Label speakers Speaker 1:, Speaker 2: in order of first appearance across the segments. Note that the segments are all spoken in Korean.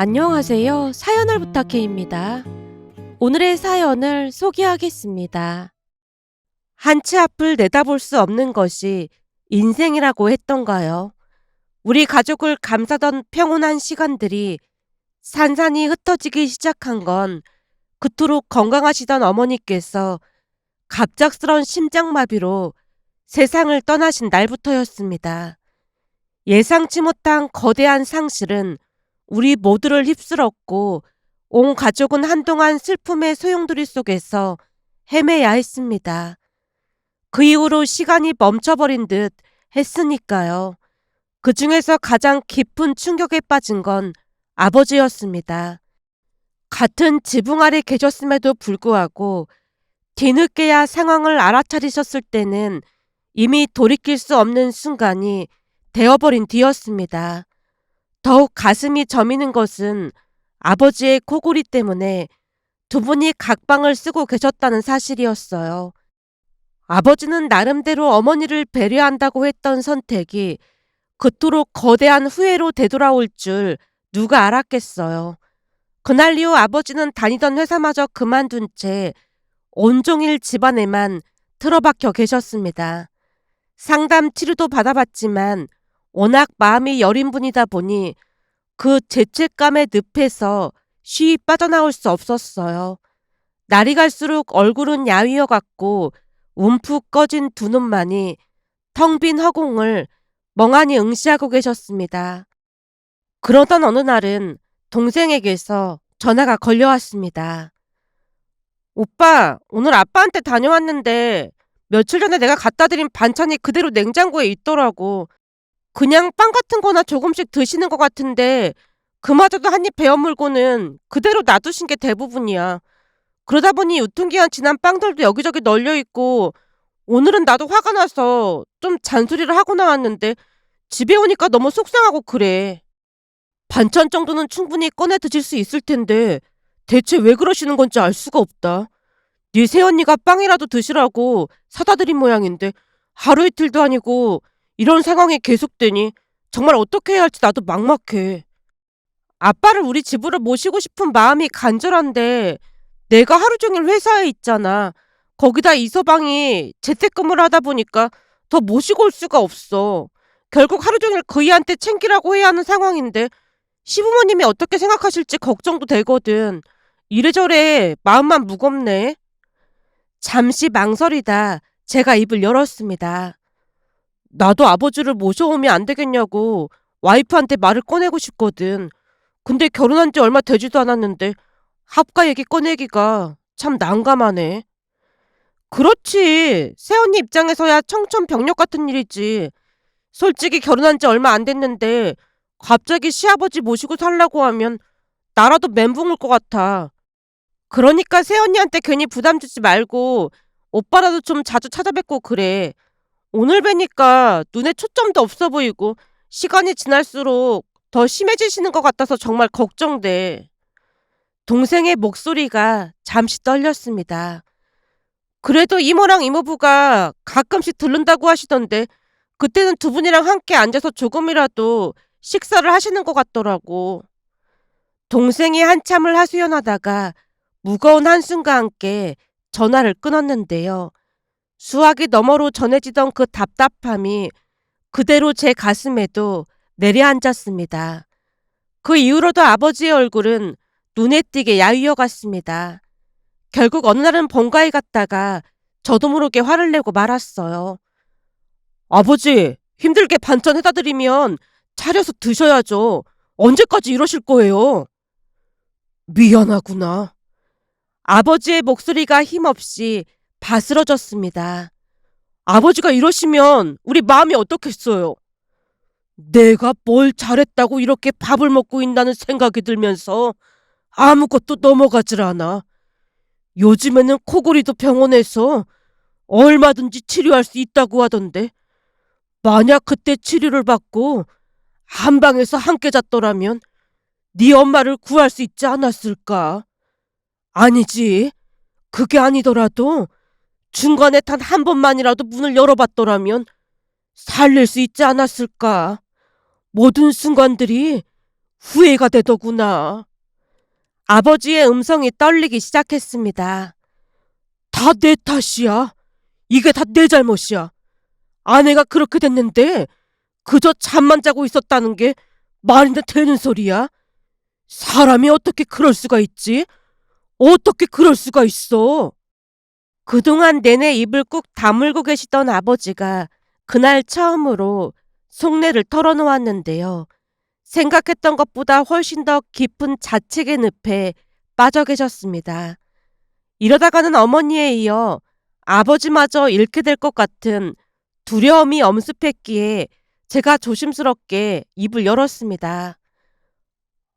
Speaker 1: 안녕하세요. 사연을 부탁해입니다. 오늘의 사연을 소개하겠습니다. 한치 앞을 내다볼 수 없는 것이 인생이라고 했던가요? 우리 가족을 감싸던 평온한 시간들이 산산이 흩어지기 시작한 건 그토록 건강하시던 어머니께서 갑작스런 심장마비로 세상을 떠나신 날부터였습니다. 예상치 못한 거대한 상실은 우리 모두를 휩쓸었고 온 가족은 한동안 슬픔의 소용돌이 속에서 헤매야 했습니다. 그 이후로 시간이 멈춰버린 듯 했으니까요. 그 중에서 가장 깊은 충격에 빠진 건 아버지였습니다. 같은 지붕 아래 계셨음에도 불구하고 뒤늦게야 상황을 알아차리셨을 때는 이미 돌이킬 수 없는 순간이 되어버린 뒤였습니다. 더욱 가슴이 저미는 것은 아버지의 코골이 때문에 두 분이 각방을 쓰고 계셨다는 사실이었어요. 아버지는 나름대로 어머니를 배려한다고 했던 선택이 그토록 거대한 후회로 되돌아올 줄 누가 알았겠어요. 그날 이후 아버지는 다니던 회사마저 그만둔 채 온종일 집안에만 틀어박혀 계셨습니다. 상담 치료도 받아봤지만 워낙 마음이 여린 분이다 보니 그 죄책감의 늪에서 쉬이 빠져나올 수 없었어요. 날이 갈수록 얼굴은 야위어 갔고 움푹 꺼진 두 눈만이 텅 빈 허공을 멍하니 응시하고 계셨습니다. 그러던 어느 날은 동생에게서 전화가 걸려왔습니다. 오빠, 오늘 아빠한테 다녀왔는데 며칠 전에 내가 갖다 드린 반찬이 그대로 냉장고에 있더라고. 그냥 빵 같은 거나 조금씩 드시는 것 같은데 그마저도 한 입 베어 물고는 그대로 놔두신 게 대부분이야. 그러다 보니 유통기한 지난 빵들도 여기저기 널려 있고 오늘은 나도 화가 나서 좀 잔소리를 하고 나왔는데 집에 오니까 너무 속상하고 그래. 반찬 정도는 충분히 꺼내 드실 수 있을 텐데 대체 왜 그러시는 건지 알 수가 없다. 네 새언니가 빵이라도 드시라고 사다 드린 모양인데 하루 이틀도 아니고 이런 상황이 계속되니 정말 어떻게 해야 할지 나도 막막해. 아빠를 우리 집으로 모시고 싶은 마음이 간절한데 내가 하루 종일 회사에 있잖아. 거기다 이서방이 재택근무를 하다 보니까 더 모시고 올 수가 없어. 결국 하루 종일 그이한테 챙기라고 해야 하는 상황인데 시부모님이 어떻게 생각하실지 걱정도 되거든. 이래저래 마음만 무겁네. 잠시 망설이다 제가 입을 열었습니다. 나도 아버지를 모셔오면 안 되겠냐고 와이프한테 말을 꺼내고 싶거든. 근데 결혼한 지 얼마 되지도 않았는데 합가 얘기 꺼내기가 참 난감하네. 그렇지. 새언니 입장에서야 청천벽력 같은 일이지. 솔직히 결혼한 지 얼마 안 됐는데 갑자기 시아버지 모시고 살라고 하면 나라도 멘붕 올것 같아. 그러니까 새언니한테 괜히 부담 주지 말고 오빠라도 좀 자주 찾아뵙고 그래. 오늘 뵈니까 눈에 초점도 없어 보이고 시간이 지날수록 더 심해지시는 것 같아서 정말 걱정돼. 동생의 목소리가 잠시 떨렸습니다. 그래도 이모랑 이모부가 가끔씩 들른다고 하시던데 그때는 두 분이랑 함께 앉아서 조금이라도 식사를 하시는 것 같더라고. 동생이 한참을 하소연하다가 무거운 한숨과 함께 전화를 끊었는데요. 수화기 너머로 전해지던 그 답답함이 그대로 제 가슴에도 내려앉았습니다. 그 이후로도 아버지의 얼굴은 눈에 띄게 야위어 갔습니다. 결국 어느 날은 본가에 갔다가 저도 모르게 화를 내고 말았어요. 아버지, 힘들게 반찬 해다 드리면 차려서 드셔야죠. 언제까지 이러실 거예요? 미안하구나. 아버지의 목소리가 힘없이 바스러졌습니다. 아버지가 이러시면 우리 마음이 어떻겠어요? 내가 뭘 잘했다고 이렇게 밥을 먹고 있다는 생각이 들면서 아무것도 넘어가질 않아. 요즘에는 코골이도 병원에서 얼마든지 치료할 수 있다고 하던데 만약 그때 치료를 받고 한 방에서 함께 잤더라면 네 엄마를 구할 수 있지 않았을까? 아니지. 그게 아니더라도 중간에 단 한 번만이라도 문을 열어봤더라면 살릴 수 있지 않았을까? 모든 순간들이 후회가 되더구나. 아버지의 음성이 떨리기 시작했습니다. 다 내 탓이야. 이게 다 내 잘못이야. 아내가 그렇게 됐는데 그저 잠만 자고 있었다는 게 말이나 되는 소리야? 사람이 어떻게 그럴 수가 있지? 어떻게 그럴 수가 있어? 그동안 내내 입을 꾹 다물고 계시던 아버지가 그날 처음으로 속내를 털어놓았는데요. 생각했던 것보다 훨씬 더 깊은 자책의 늪에 빠져 계셨습니다. 이러다가는 어머니에 이어 아버지마저 잃게 될 것 같은 두려움이 엄습했기에 제가 조심스럽게 입을 열었습니다.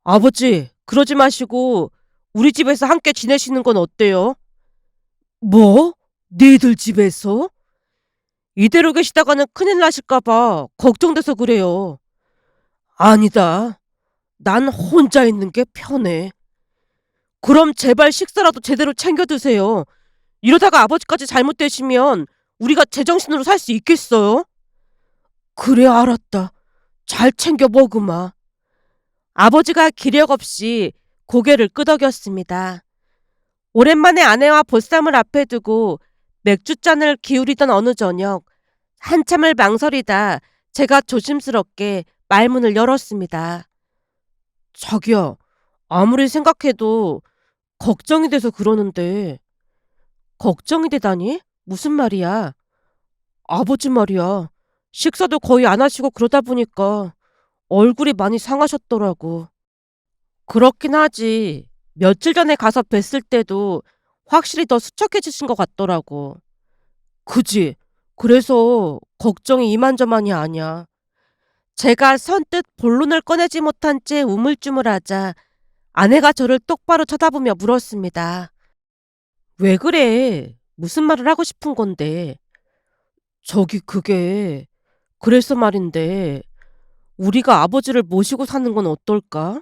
Speaker 1: 아버지, 그러지 마시고 우리 집에서 함께 지내시는 건 어때요? 뭐? 니들 집에서? 이대로 계시다가는 큰일 나실까봐 걱정돼서 그래요. 아니다. 난 혼자 있는 게 편해. 그럼 제발 식사라도 제대로 챙겨 드세요. 이러다가 아버지까지 잘못되시면 우리가 제정신으로 살 수 있겠어요? 그래, 알았다. 잘 챙겨 먹으마. 아버지가 기력 없이 고개를 끄덕였습니다. 오랜만에 아내와 보쌈을 앞에 두고 맥주잔을 기울이던 어느 저녁, 한참을 망설이다 제가 조심스럽게 말문을 열었습니다. 자기야, 아무리 생각해도 걱정이 돼서 그러는데. 걱정이 되다니? 무슨 말이야? 아버지 말이야. 식사도 거의 안 하시고 그러다 보니까 얼굴이 많이 상하셨더라고. 그렇긴 하지. 며칠 전에 가서 뵀을 때도 확실히 더 수척해지신 것 같더라고. 그지? 그래서 걱정이 이만저만이 아니야. 제가 선뜻 본론을 꺼내지 못한 채 우물쭈물하자 아내가 저를 똑바로 쳐다보며 물었습니다. 왜 그래? 무슨 말을 하고 싶은 건데? 저기 그게 그래서 말인데 우리가 아버지를 모시고 사는 건 어떨까?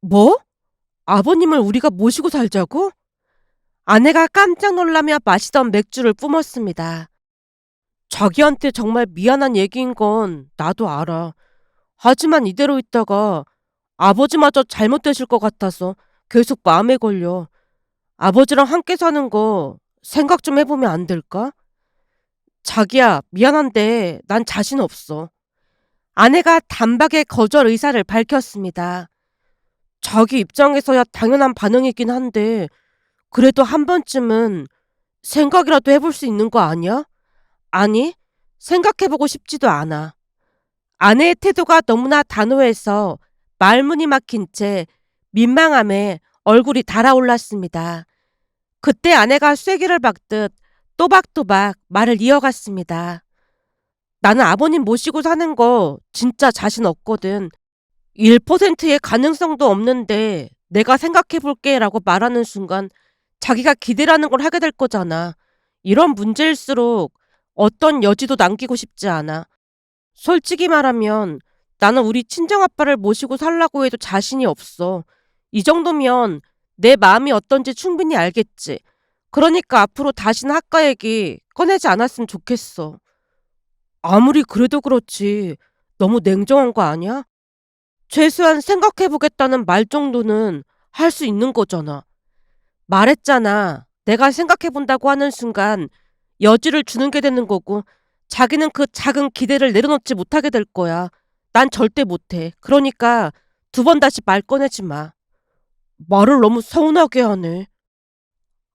Speaker 1: 뭐? 아버님을 우리가 모시고 살자고? 아내가 깜짝 놀라며 마시던 맥주를 뿜었습니다. 자기한테 정말 미안한 얘기인 건 나도 알아. 하지만 이대로 있다가 아버지마저 잘못되실 것 같아서 계속 마음에 걸려. 아버지랑 함께 사는 거 생각 좀 해보면 안 될까? 자기야, 미안한데 난 자신 없어. 아내가 단박에 거절 의사를 밝혔습니다. 자기 입장에서야 당연한 반응이긴 한데, 그래도 한 번쯤은 생각이라도 해볼 수 있는 거 아니야? 아니, 생각해보고 싶지도 않아. 아내의 태도가 너무나 단호해서 말문이 막힌 채 민망함에 얼굴이 달아올랐습니다. 그때 아내가 쐐기를 박듯 또박또박 말을 이어갔습니다. 나는 아버님 모시고 사는 거 진짜 자신 없거든. 1%의 가능성도 없는데 내가 생각해 볼게 라고 말하는 순간 자기가 기대라는 걸 하게 될 거잖아. 이런 문제일수록 어떤 여지도 남기고 싶지 않아. 솔직히 말하면 나는 우리 친정아빠를 모시고 살라고 해도 자신이 없어. 이 정도면 내 마음이 어떤지 충분히 알겠지. 그러니까 앞으로 다시는 학과 얘기 꺼내지 않았으면 좋겠어. 아무리 그래도 그렇지. 너무 냉정한 거 아니야? 최소한 생각해보겠다는 말 정도는 할 수 있는 거잖아. 말했잖아. 내가 생각해본다고 하는 순간 여지를 주는 게 되는 거고 자기는 그 작은 기대를 내려놓지 못하게 될 거야. 난 절대 못해. 그러니까 두 번 다시 말 꺼내지 마. 말을 너무 서운하게 하네.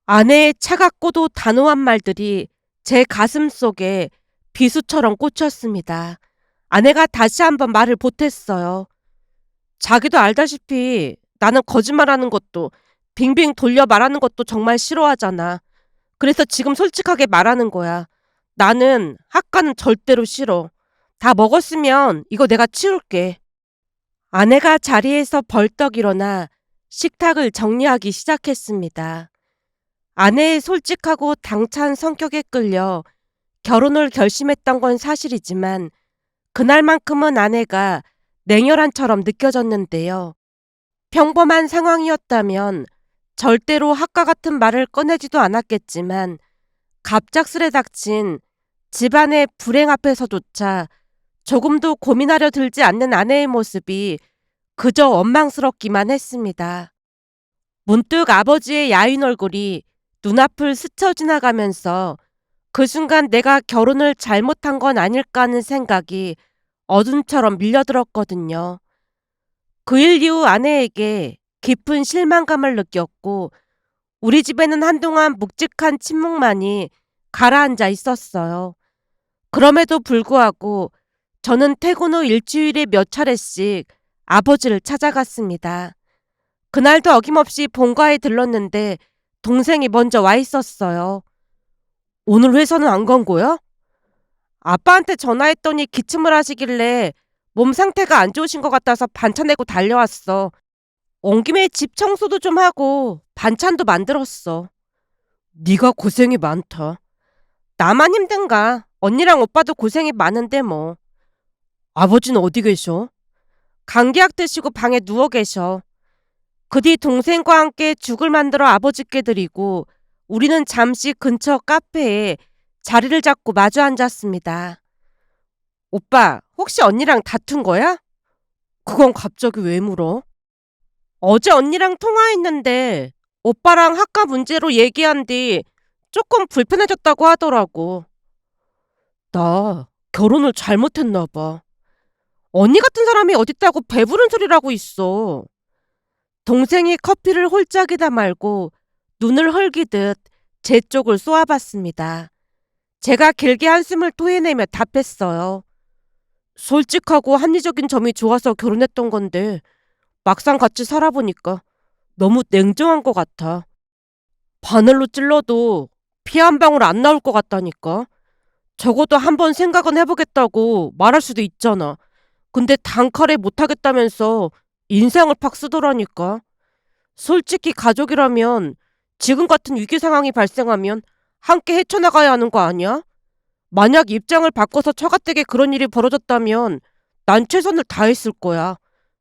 Speaker 1: 아내의 차갑고도 단호한 말들이 제 가슴 속에 비수처럼 꽂혔습니다. 아내가 다시 한번 말을 보탰어요. 자기도 알다시피 나는 거짓말하는 것도 빙빙 돌려 말하는 것도 정말 싫어하잖아. 그래서 지금 솔직하게 말하는 거야. 나는 학과는 절대로 싫어. 다 먹었으면 이거 내가 치울게. 아내가 자리에서 벌떡 일어나 식탁을 정리하기 시작했습니다. 아내의 솔직하고 당찬 성격에 끌려 결혼을 결심했던 건 사실이지만 그날만큼은 아내가 냉혈한처럼 느껴졌는데요. 평범한 상황이었다면 절대로 학과 같은 말을 꺼내지도 않았겠지만 갑작스레 닥친 집안의 불행 앞에서조차 조금도 고민하려 들지 않는 아내의 모습이 그저 원망스럽기만 했습니다. 문득 아버지의 야윈 얼굴이 눈앞을 스쳐 지나가면서 그 순간 내가 결혼을 잘못한 건 아닐까 하는 생각이 어둠처럼 밀려들었거든요. 그 일 이후 아내에게 깊은 실망감을 느꼈고 우리 집에는 한동안 묵직한 침묵만이 가라앉아 있었어요. 그럼에도 불구하고 저는 퇴근 후 일주일에 몇 차례씩 아버지를 찾아갔습니다. 그날도 어김없이 본가에 들렀는데 동생이 먼저 와 있었어요. 오늘 회사는 안 간 거야? 아빠한테 전화했더니 기침을 하시길래 몸 상태가 안 좋으신 것 같아서 반찬 내고 달려왔어. 온 김에 집 청소도 좀 하고 반찬도 만들었어. 네가 고생이 많다. 나만 힘든가? 언니랑 오빠도 고생이 많은데 뭐. 아버지는 어디 계셔? 감기약 드시고 방에 누워 계셔. 그 뒤 동생과 함께 죽을 만들어 아버지께 드리고 우리는 잠시 근처 카페에 자리를 잡고 마주 앉았습니다. 오빠, 혹시 언니랑 다툰 거야? 그건 갑자기 왜 물어? 어제 언니랑 통화했는데 오빠랑 학과 문제로 얘기한 뒤 조금 불편해졌다고 하더라고. 나 결혼을 잘못했나 봐. 언니 같은 사람이 어딨다고 배부른 소리라고 있어. 동생이 커피를 홀짝이다 말고 눈을 헐기듯 제 쪽을 쏘아봤습니다. 제가 길게 한숨을 토해내며 답했어요. 솔직하고 합리적인 점이 좋아서 결혼했던 건데 막상 같이 살아보니까 너무 냉정한 것 같아. 바늘로 찔러도 피 한 방울 안 나올 것 같다니까. 적어도 한 번 생각은 해보겠다고 말할 수도 있잖아. 근데 단칼에 못하겠다면서 인상을 팍 쓰더라니까. 솔직히 가족이라면 지금 같은 위기 상황이 발생하면 함께 헤쳐나가야 하는 거 아니야? 만약 입장을 바꿔서 처가댁에 그런 일이 벌어졌다면 난 최선을 다했을 거야.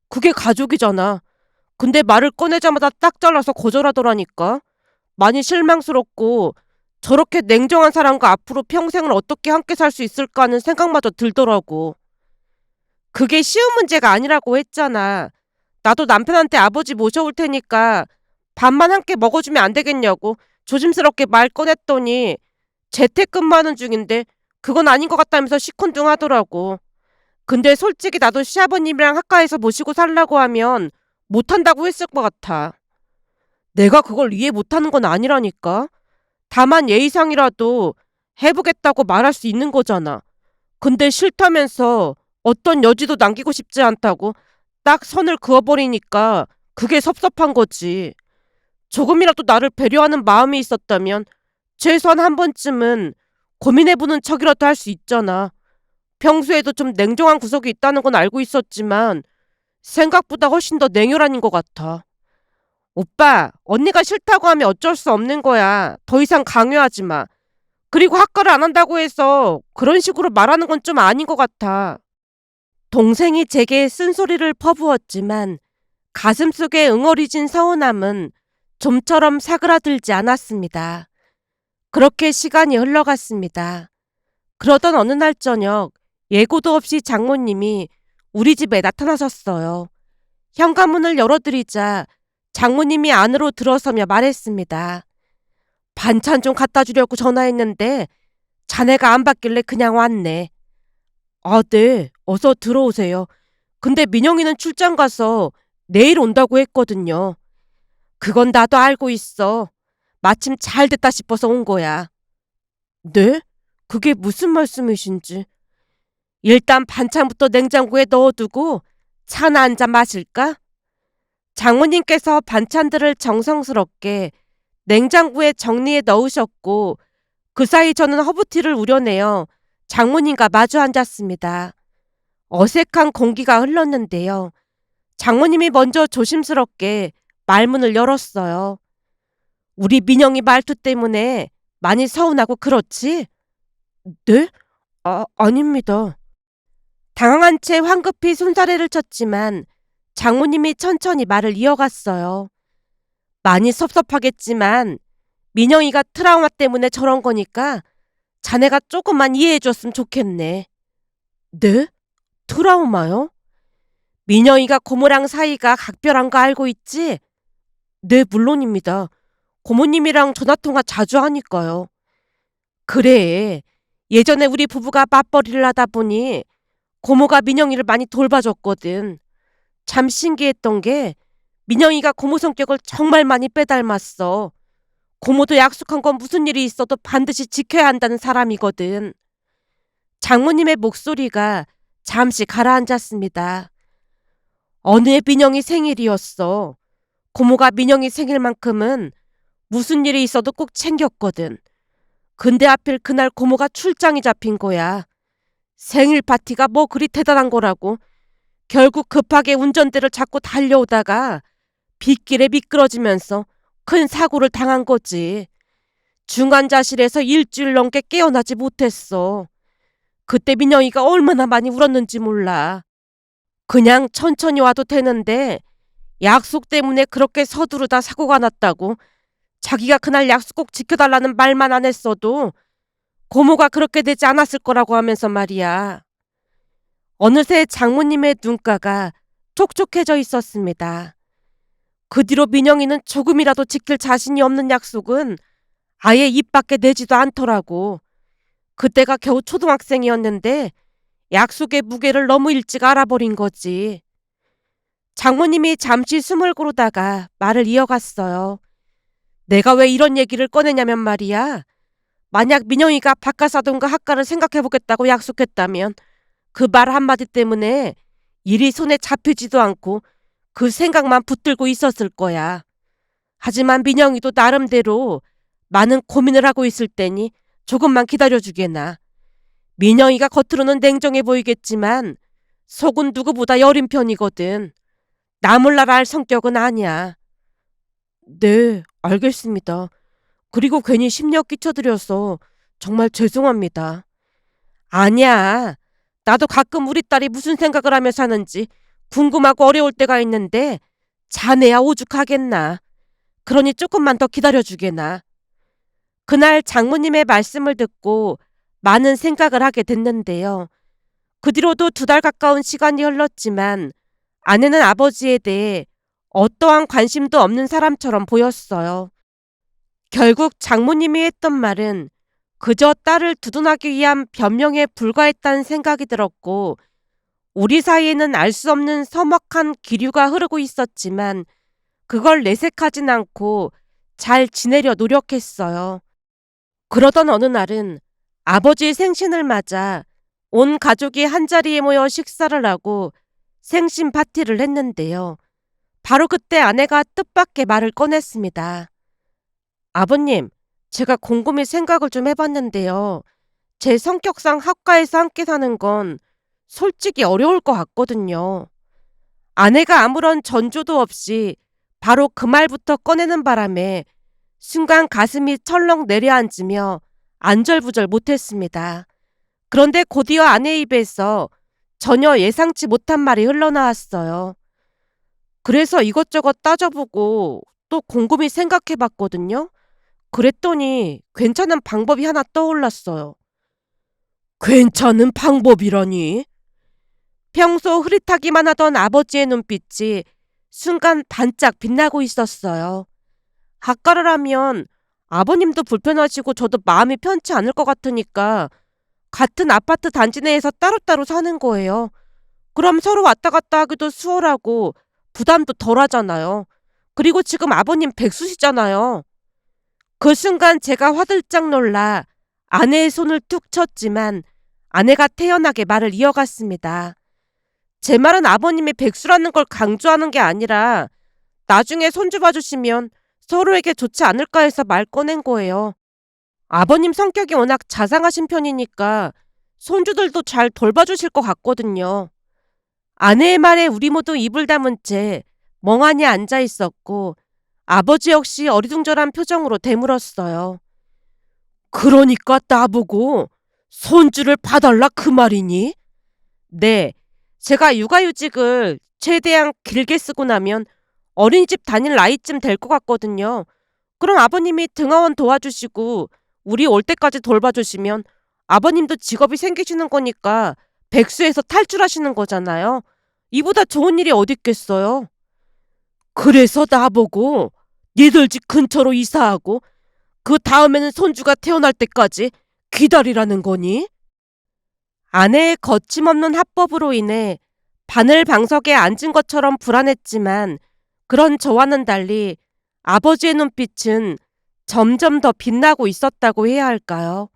Speaker 1: 그게 가족이잖아. 근데 말을 꺼내자마자 딱 잘라서 거절하더라니까. 많이 실망스럽고 저렇게 냉정한 사람과 앞으로 평생을 어떻게 함께 살 수 있을까 하는 생각마저 들더라고. 그게 쉬운 문제가 아니라고 했잖아. 나도 남편한테 아버지 모셔올 테니까 밥만 함께 먹어주면 안 되겠냐고 조심스럽게 말 꺼냈더니 재택근무하는 중인데 그건 아닌 것 같다면서 시큰둥 하더라고. 근데 솔직히 나도 시아버님이랑 학과에서 모시고 살라고 하면 못한다고 했을 것 같아. 내가 그걸 이해 못하는 건 아니라니까. 다만 예의상이라도 해보겠다고 말할 수 있는 거잖아. 근데 싫다면서 어떤 여지도 남기고 싶지 않다고 딱 선을 그어버리니까 그게 섭섭한 거지. 조금이라도 나를 배려하는 마음이 있었다면 최소한 한 번쯤은 고민해보는 척이라도 할 수 있잖아. 평소에도 좀 냉정한 구석이 있다는 건 알고 있었지만 생각보다 훨씬 더 냉혈한인 것 같아. 오빠, 언니가 싫다고 하면 어쩔 수 없는 거야. 더 이상 강요하지 마. 그리고 학과를 안 한다고 해서 그런 식으로 말하는 건 좀 아닌 것 같아. 동생이 제게 쓴소리를 퍼부었지만 가슴 속에 응어리진 서운함은 좀처럼 사그라들지 않았습니다. 그렇게 시간이 흘러갔습니다. 그러던 어느 날 저녁 예고도 없이 장모님이 우리 집에 나타나셨어요. 현관문을 열어드리자 장모님이 안으로 들어서며 말했습니다. 반찬 좀 갖다 주려고 전화했는데 자네가 안 받길래 그냥 왔네. 아, 네. 어서 들어오세요. 근데 민영이는 출장 가서 내일 온다고 했거든요. 그건 나도 알고 있어. 마침 잘 됐다 싶어서 온 거야. 네? 그게 무슨 말씀이신지. 일단 반찬부터 냉장고에 넣어두고 차나 한 잔 마실까? 장모님께서 반찬들을 정성스럽게 냉장고에 정리해 넣으셨고 그 사이 저는 허브티를 우려내어 장모님과 마주 앉았습니다. 어색한 공기가 흘렀는데요. 장모님이 먼저 조심스럽게 말문을 열었어요. 우리 민영이 말투 때문에 많이 서운하고 그렇지? 네? 아, 아닙니다. 당황한 채 황급히 손사래를 쳤지만 장모님이 천천히 말을 이어갔어요. 많이 섭섭하겠지만 민영이가 트라우마 때문에 저런 거니까 자네가 조금만 이해해 줬으면 좋겠네. 네? 트라우마요? 민영이가 고모랑 사이가 각별한 거 알고 있지? 네, 물론입니다. 고모님이랑 전화통화 자주 하니까요. 그래. 예전에 우리 부부가 맞벌이를 하다 보니 고모가 민영이를 많이 돌봐줬거든. 참 신기했던 게 민영이가 고모 성격을 정말 많이 빼닮았어. 고모도 약속한 건 무슨 일이 있어도 반드시 지켜야 한다는 사람이거든. 장모님의 목소리가 잠시 가라앉았습니다. 어느 해 민영이 생일이었어. 고모가 민영이 생일만큼은 무슨 일이 있어도 꼭 챙겼거든. 근데 하필 그날 고모가 출장이 잡힌 거야. 생일 파티가 뭐 그리 대단한 거라고. 결국 급하게 운전대를 잡고 달려오다가 빗길에 미끄러지면서 큰 사고를 당한 거지. 중환자실에서 일주일 넘게 깨어나지 못했어. 그때 민영이가 얼마나 많이 울었는지 몰라. 그냥 천천히 와도 되는데 약속 때문에 그렇게 서두르다 사고가 났다고 자기가 그날 약속 꼭 지켜달라는 말만 안 했어도 고모가 그렇게 되지 않았을 거라고 하면서 말이야. 어느새 장모님의 눈가가 촉촉해져 있었습니다. 그 뒤로 민영이는 조금이라도 지킬 자신이 없는 약속은 아예 입 밖에 내지도 않더라고. 그때가 겨우 초등학생이었는데 약속의 무게를 너무 일찍 알아버린 거지. 장모님이 잠시 숨을 고르다가 말을 이어갔어요. 내가 왜 이런 얘기를 꺼내냐면 말이야. 만약 민영이가 바깥사돈과 학과를 생각해보겠다고 약속했다면 그 말 한마디 때문에 일이 손에 잡히지도 않고 그 생각만 붙들고 있었을 거야. 하지만 민영이도 나름대로 많은 고민을 하고 있을 테니 조금만 기다려주게나. 민영이가 겉으로는 냉정해 보이겠지만 속은 누구보다 여린 편이거든. 나 몰라라 할 성격은 아니야. 네, 알겠습니다. 그리고 괜히 심력 끼쳐드려서 정말 죄송합니다. 아니야. 나도 가끔 우리 딸이 무슨 생각을 하며 사는지 궁금하고 어려울 때가 있는데 자네야 오죽하겠나. 그러니 조금만 더 기다려주게나. 그날 장모님의 말씀을 듣고 많은 생각을 하게 됐는데요. 그 뒤로도 두 달 가까운 시간이 흘렀지만 아내는 아버지에 대해 어떠한 관심도 없는 사람처럼 보였어요. 결국 장모님이 했던 말은 그저 딸을 두둔하기 위한 변명에 불과했다는 생각이 들었고 우리 사이에는 알 수 없는 서먹한 기류가 흐르고 있었지만 그걸 내색하진 않고 잘 지내려 노력했어요. 그러던 어느 날은 아버지의 생신을 맞아 온 가족이 한자리에 모여 식사를 하고 생신 파티를 했는데요. 바로 그때 아내가 뜻밖의 말을 꺼냈습니다. 아버님, 제가 곰곰이 생각을 좀 해봤는데요. 제 성격상 학과에서 함께 사는 건 솔직히 어려울 것 같거든요. 아내가 아무런 전조도 없이 바로 그 말부터 꺼내는 바람에 순간 가슴이 철렁 내려앉으며 안절부절 못했습니다. 그런데 곧이어 아내 입에서 전혀 예상치 못한 말이 흘러나왔어요. 그래서 이것저것 따져보고 또 곰곰이 생각해 봤거든요. 그랬더니 괜찮은 방법이 하나 떠올랐어요. 괜찮은 방법이라니? 평소 흐릿하기만 하던 아버지의 눈빛이 순간 반짝 빛나고 있었어요. 학과를 하면 아버님도 불편하시고 저도 마음이 편치 않을 것 같으니까 같은 아파트 단지 내에서 따로따로 사는 거예요. 그럼 서로 왔다 갔다 하기도 수월하고 부담도 덜 하잖아요. 그리고 지금 아버님 백수시잖아요. 그 순간 제가 화들짝 놀라 아내의 손을 툭 쳤지만 아내가 태연하게 말을 이어갔습니다. 제 말은 아버님이 백수라는 걸 강조하는 게 아니라 나중에 손주 봐주시면 서로에게 좋지 않을까 해서 말 꺼낸 거예요. 아버님 성격이 워낙 자상하신 편이니까 손주들도 잘 돌봐주실 것 같거든요. 아내의 말에 우리 모두 입을 다문 채 멍하니 앉아 있었고 아버지 역시 어리둥절한 표정으로 되물었어요. 그러니까 나보고 손주를 봐달라 그 말이니? 네, 제가 육아휴직을 최대한 길게 쓰고 나면 어린이집 다닐 나이쯤 될 것 같거든요. 그럼 아버님이 등하원 도와주시고 우리 올 때까지 돌봐주시면 아버님도 직업이 생기시는 거니까 백수에서 탈출하시는 거잖아요. 이보다 좋은 일이 어딨겠어요. 그래서 나보고 니들 집 근처로 이사하고 그 다음에는 손주가 태어날 때까지 기다리라는 거니? 아내의 거침없는 합법으로 인해 바늘 방석에 앉은 것처럼 불안했지만 그런 저와는 달리 아버지의 눈빛은 점점 더 빛나고 있었다고 해야 할까요?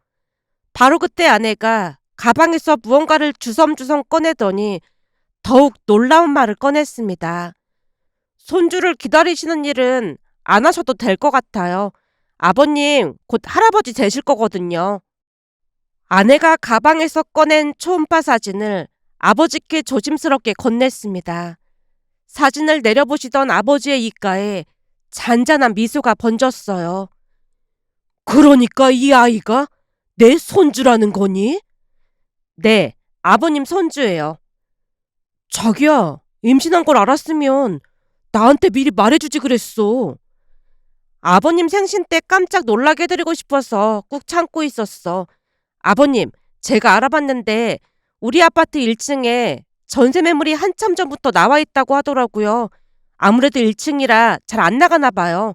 Speaker 1: 바로 그때 아내가 가방에서 무언가를 주섬주섬 꺼내더니 더욱 놀라운 말을 꺼냈습니다. 손주를 기다리시는 일은 안 하셔도 될 것 같아요. 아버님, 곧 할아버지 되실 거거든요. 아내가 가방에서 꺼낸 초음파 사진을 아버지께 조심스럽게 건넸습니다. 사진을 내려보시던 아버지의 입가에 잔잔한 미소가 번졌어요. 그러니까 이 아이가 내 손주라는 거니? 네, 아버님 손주예요. 자기야, 임신한 걸 알았으면 나한테 미리 말해주지 그랬어. 아버님 생신 때 깜짝 놀라게 해드리고 싶어서 꾹 참고 있었어. 아버님, 제가 알아봤는데 우리 아파트 1층에 전세 매물이 한참 전부터 나와 있다고 하더라고요. 아무래도 1층이라 잘 안 나가나 봐요.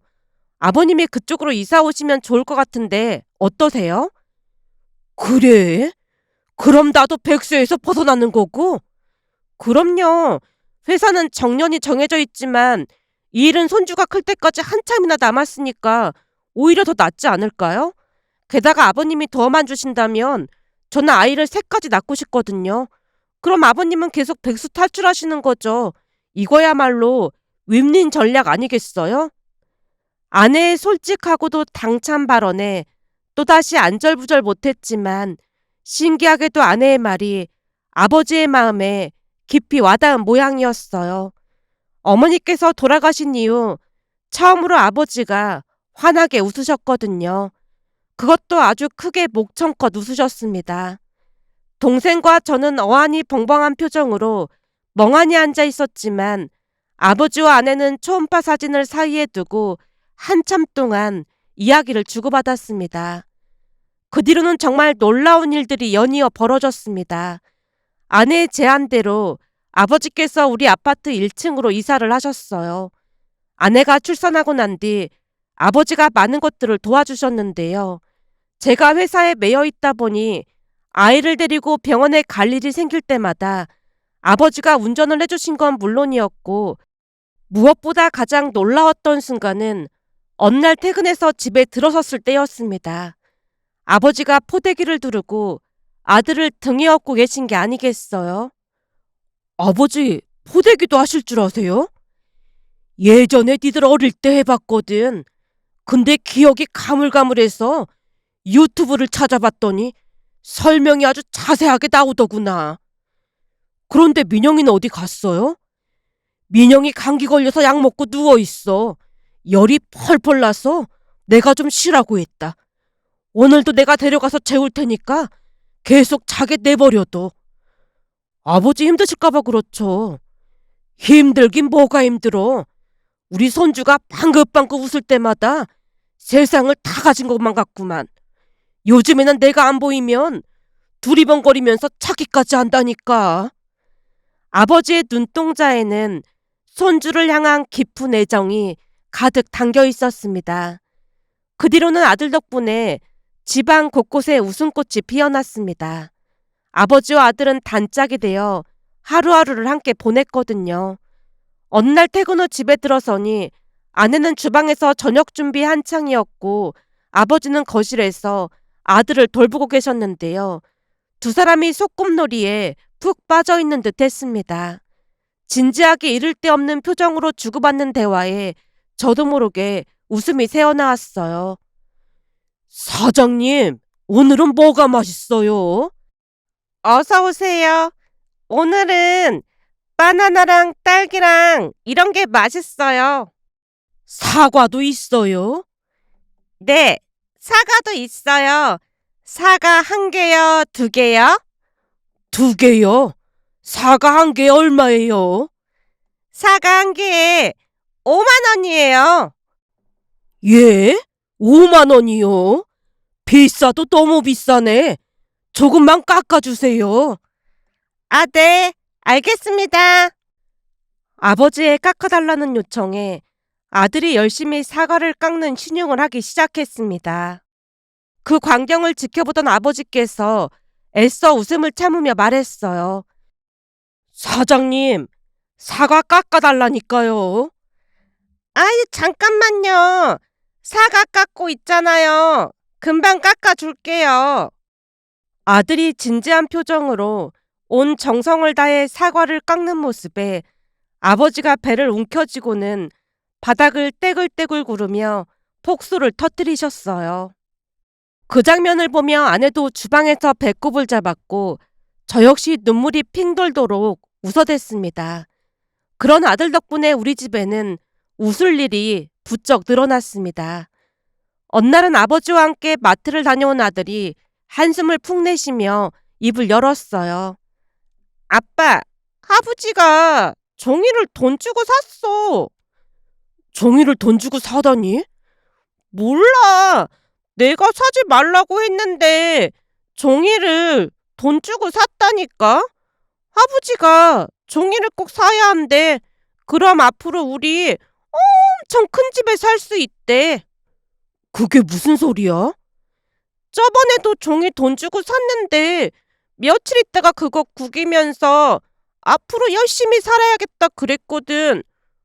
Speaker 1: 아버님이 그쪽으로 이사 오시면 좋을 것 같은데 어떠세요? 그래? 그럼 나도 백수에서 벗어나는 거고? 그럼요. 회사는 정년이 정해져 있지만 이 일은 손주가 클 때까지 한참이나 남았으니까 오히려 더 낫지 않을까요? 게다가 아버님이 도움만 주신다면 저는 아이를 셋까지 낳고 싶거든요. 그럼 아버님은 계속 백수 탈출하시는 거죠. 이거야말로 윈윈 전략 아니겠어요? 아내의 솔직하고도 당찬 발언에 또다시 안절부절 못했지만 신기하게도 아내의 말이 아버지의 마음에 깊이 와닿은 모양이었어요. 어머니께서 돌아가신 이후 처음으로 아버지가 환하게 웃으셨거든요. 그것도 아주 크게 목청껏 웃으셨습니다. 동생과 저는 어안이 벙벙한 표정으로 멍하니 앉아 있었지만 아버지와 아내는 초음파 사진을 사이에 두고 한참 동안 이야기를 주고받았습니다. 그 뒤로는 정말 놀라운 일들이 연이어 벌어졌습니다. 아내의 제안대로 아버지께서 우리 아파트 1층으로 이사를 하셨어요. 아내가 출산하고 난 뒤 아버지가 많은 것들을 도와주셨는데요. 제가 회사에 매여 있다 보니 아이를 데리고 병원에 갈 일이 생길 때마다 아버지가 운전을 해주신 건 물론이었고 무엇보다 가장 놀라웠던 순간은 어느 날 퇴근해서 집에 들어섰을 때였습니다. 아버지가 포대기를 두르고 아들을 등에 업고 계신 게 아니겠어요? 아버지, 포대기도 하실 줄 아세요? 예전에 니들 어릴 때 해봤거든. 근데 기억이 가물가물해서 유튜브를 찾아봤더니 설명이 아주 자세하게 나오더구나. 그런데 민영이는 어디 갔어요? 민영이 감기 걸려서 약 먹고 누워있어. 열이 펄펄 나서 내가 좀 쉬라고 했다. 오늘도 내가 데려가서 재울 테니까 계속 자게 내버려둬. 아버지 힘드실까봐 그렇죠. 힘들긴 뭐가 힘들어. 우리 손주가 방긋방긋 웃을 때마다 세상을 다 가진 것만 같구만. 요즘에는 내가 안 보이면 두리번거리면서 찾기까지 한다니까. 아버지의 눈동자에는 손주를 향한 깊은 애정이 가득 담겨 있었습니다. 그 뒤로는 아들 덕분에 집안 곳곳에 웃음꽃이 피어났습니다. 아버지와 아들은 단짝이 되어 하루하루를 함께 보냈거든요. 어느 날 퇴근 후 집에 들어서니 아내는 주방에서 저녁 준비 한창이었고 아버지는 거실에서 아들을 돌보고 계셨는데요. 두 사람이 소꿉놀이에 푹 빠져 있는 듯 했습니다. 진지하게 이를 데 없는 표정으로 주고받는 대화에 저도 모르게 웃음이 새어나왔어요. 사장님, 오늘은 뭐가 맛있어요? 어서 오세요. 오늘은 바나나랑 딸기랑 이런 게 맛있어요. 사과도 있어요? 네, 사과도 있어요. 사과 한 개요, 두 개요? 두 개요? 사과 한 개 얼마예요? 사과 한 개에 5만 원이에요. 예? 5만 원이요? 비싸도 너무 비싸네. 조금만 깎아주세요. 아, 네. 알겠습니다. 아버지의 깎아달라는 요청에 아들이 열심히 사과를 깎는 신용을 하기 시작했습니다. 그 광경을 지켜보던 아버지께서 애써 웃음을 참으며 말했어요. 사장님, 사과 깎아달라니까요. 아이, 잠깐만요. 사과 깎고 있잖아요. 금방 깎아줄게요. 아들이 진지한 표정으로 온 정성을 다해 사과를 깎는 모습에 아버지가 배를 움켜쥐고는 바닥을 떼굴떼굴 구르며 폭소를 터뜨리셨어요. 그 장면을 보며 아내도 주방에서 배꼽을 잡았고 저 역시 눈물이 핑 돌도록 웃어댔습니다. 그런 아들 덕분에 우리 집에는 웃을 일이 부쩍 늘어났습니다. 어느 날은 아버지와 함께 마트를 다녀온 아들이 한숨을 푹 내쉬며 입을 열었어요. 아빠, 아버지가 종이를 돈 주고 샀어. 종이를 돈 주고 사다니? 몰라. 내가 사지 말라고 했는데 종이를 돈 주고 샀다니까? 아버지가 종이를 꼭 사야 한대. 그럼 앞으로 우리 엄청 큰 집에 살 수 있대. 그게 무슨 소리야? 저번에도 종이 돈 주고 샀는데 며칠 있다가 그거 구기면서 앞으로 열심히 살아야겠다 그랬거든.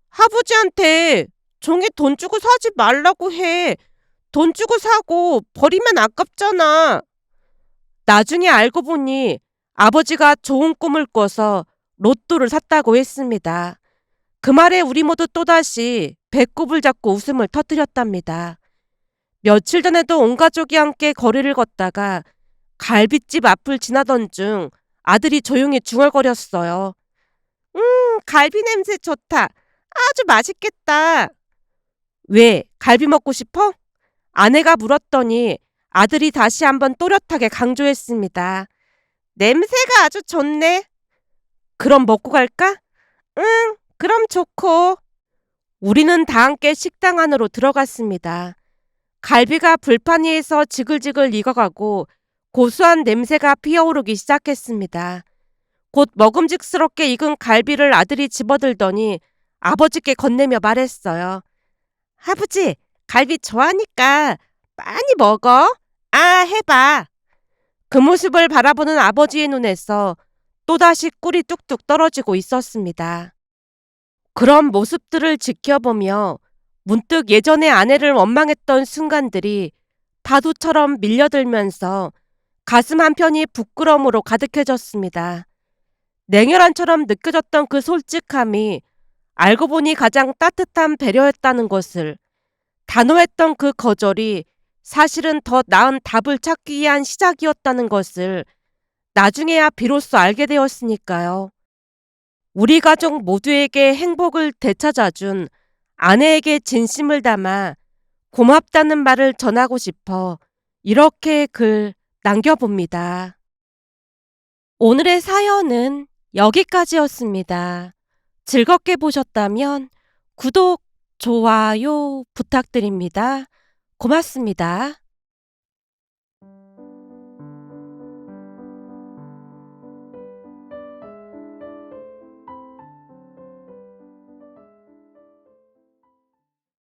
Speaker 1: 아버지한테 종이 돈 주고 사지 말라고 해. 돈 주고 사고 버리면 아깝잖아. 나중에 알고 보니 아버지가 좋은 꿈을 꿔서 로또를 샀다고 했습니다. 그 말에 우리 모두 또다시 배꼽을 잡고 웃음을 터뜨렸답니다. 며칠 전에도 온 가족이 함께 거리를 걷다가 갈비집 앞을 지나던 중 아들이 조용히 중얼거렸어요. 음, 갈비 냄새 좋다. 아주 맛있겠다. 왜? 갈비 먹고 싶어? 아내가 물었더니 아들이 다시 한번 또렷하게 강조했습니다. 냄새가 아주 좋네. 그럼 먹고 갈까? 응, 그럼 좋고. 우리는 다 함께 식당 안으로 들어갔습니다. 갈비가 불판 위에서 지글지글 익어가고 고소한 냄새가 피어오르기 시작했습니다. 곧 먹음직스럽게 익은 갈비를 아들이 집어들더니 아버지께 건네며 말했어요. 아버지, 갈비 좋아하니까 많이 먹어. 아, 해봐. 그 모습을 바라보는 아버지의 눈에서 또다시 꿀이 뚝뚝 떨어지고 있었습니다. 그런 모습들을 지켜보며 문득 예전에 아내를 원망했던 순간들이 파도처럼 밀려들면서 가슴 한편이 부끄러움으로 가득해졌습니다. 냉혈한처럼 느껴졌던 그 솔직함이 알고 보니 가장 따뜻한 배려였다는 것을 단호했던 그 거절이 사실은 더 나은 답을 찾기 위한 시작이었다는 것을 나중에야 비로소 알게 되었으니까요. 우리 가족 모두에게 행복을 되찾아준 아내에게 진심을 담아 고맙다는 말을 전하고 싶어 이렇게 글 남겨봅니다. 오늘의 사연은 여기까지였습니다. 즐겁게 보셨다면 구독, 좋아요 부탁드립니다. 고맙습니다.